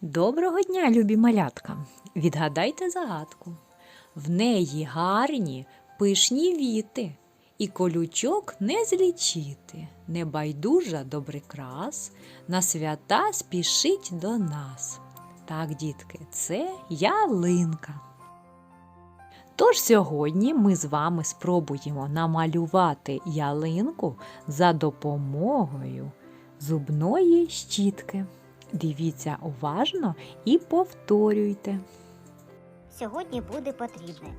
Доброго дня, любі малятка! Відгадайте загадку. В неї гарні пишні віти, і колючок не злічити. Небайдужа добрий крас, на свята спішить до нас. Так, дітки, це ялинка. Тож сьогодні ми з вами спробуємо намалювати ялинку за допомогою зубної щітки. Дивіться уважно і повторюйте. Сьогодні буде потрібне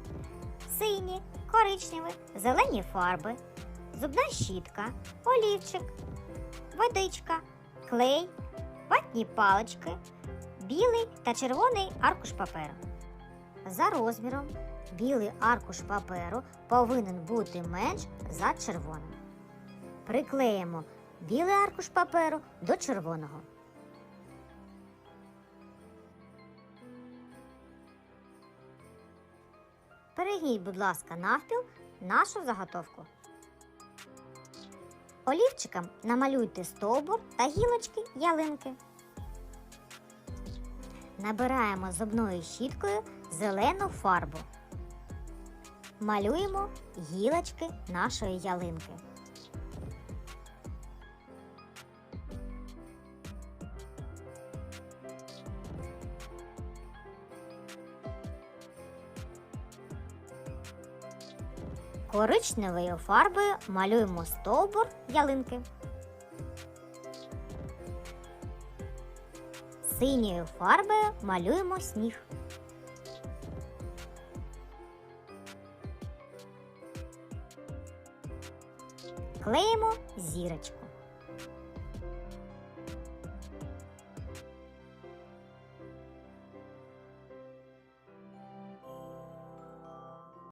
сині, коричневі, зелені фарби, зубна щітка, олівчик, водичка, клей, ватні палички, білий та червоний аркуш паперу. За розміром білий аркуш паперу повинен бути менш за червоним. Приклеїмо білий аркуш паперу до червоного. Перегніть, будь ласка, навпіл нашу заготовку. Олівчиком намалюйте стовбур та гілочки ялинки. Набираємо зубною щіткою зелену фарбу. Малюємо гілочки нашої ялинки. Коричневою фарбою малюємо стовбур ялинки. Синьою фарбою малюємо сніг. Клеїмо зірочку.